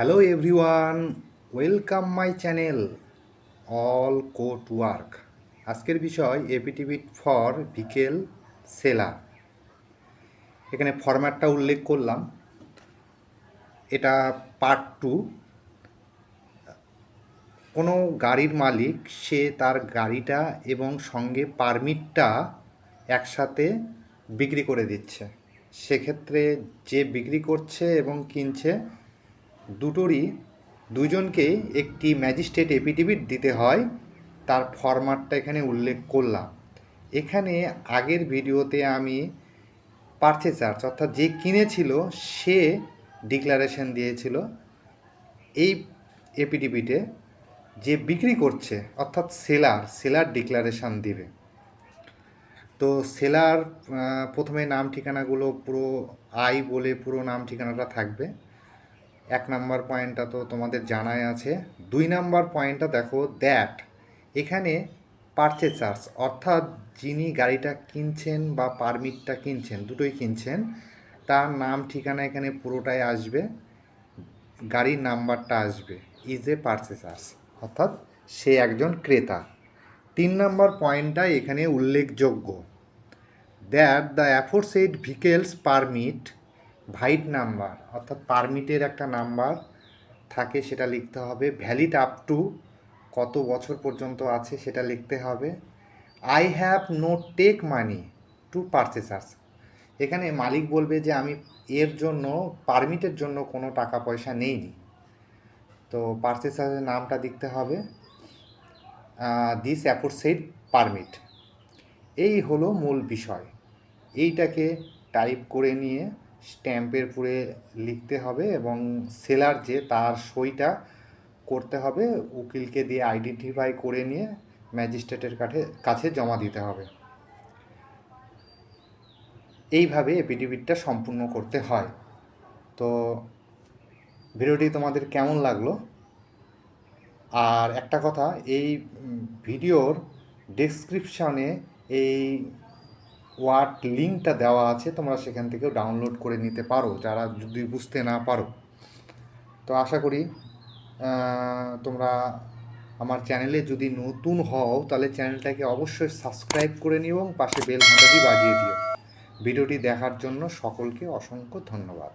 Hello everyone welcome my channel all court work আজকের বিষয় এপিটিভিট for ভিকেল seller এখানে ফরম্যাটটা উল্লেখ করলাম। এটা পার্ট টু কোনো গাড়ির মালিক, সে তার গাড়িটা এবং সঙ্গে পারমিটটা একসাথে বিক্রি করে দিচ্ছে। সেক্ষেত্রে যে বিক্রি করছে এবং কিনছে দুটোরই দুজনকেই একটি ম্যাজিস্ট্রেট এপিটিভিট দিতে হয়। তার ফরম্যাটটা এখানে উল্লেখ করলাম। এখানে আগের ভিডিওতে আমি পারচেসার্স অর্থাৎ যে কিনেছিল, সে ডিক্লারেশন দিয়েছিল এই এপিটিভিটে যে বিক্রি করছে, অর্থাৎ সেলার সেলার ডিক্লারেশন দিবে। তো সেলার প্রথমে নাম ঠিকানাগুলো পুরো আই বলে পুরো নাম ঠিকানাটা থাকবে। এক নাম্বার পয়েন্টটা তো তোমাদের জানাই আছে। দুই নাম্বার পয়েন্টটা দেখো দ্যাট এখানে পারচেসার্স অর্থাৎ যিনি গাড়িটা কিনছেন বা পারমিটটা কিনছেন, দুটোই কিনছেন, তার নাম, ঠিকানা এখানে পুরোটাই আসবে, গাড়ির নাম্বারটা আসবে ইজ এ পারচেসার্স অর্থাৎ সে একজন ক্রেতা। তিন নম্বর পয়েন্টটা এখানে উল্লেখযোগ্য that the aforesaid vehicles permit vide number অর্থাৎ পারমিটের একটা নাম্বার থাকে সেটা লিখতে হবে। ভ্যালিড আপ টু কত বছর পর্যন্ত আছে সেটা লিখতে হবে। I have no take money to purchasers এখানে মালিক বলবে যে আমি এর জন্য পারমিটের জন্য কোনো টাকা পয়সা নেইনি। তো পারচেসারের নামটা দিতে হবে। দিস অ্যাফোরসেড পারমিট এই হলো মূল বিষয়। এইটাকে টাইপ করে নিয়ে স্ট্যাম্পের পুরে লিখতে হবে এবং সেলার যে তার সইটা করতে হবে, উকিলকে দিয়ে আইডেন্টিফাই করে নিয়ে ম্যাজিস্ট্রেটের কাছে কাছে জমা দিতে হবে। এইভাবে এপিডিবিটটা সম্পূর্ণ করতে হয়। তো ভিডিওটি তোমাদের কেমন লাগল? আর একটা কথা, এই ভিডিওর ডেসক্রিপশনে এই ওয়ার্ড লিঙ্কটা দেওয়া আছে, তোমরা সেখান থেকেও ডাউনলোড করে নিতে পারো, যারা যদি বুঝতে না পারো। তো আশা করি তোমরা আমার চ্যানেলে যদি নতুন হও, তাহলে চ্যানেলটাকে অবশ্যই সাবস্ক্রাইব করে নিও এবং পাশে বেল ঘন্টাটি বাজিয়ে দিও। ভিডিওটি দেখার জন্য সকলকে অসংখ্য ধন্যবাদ।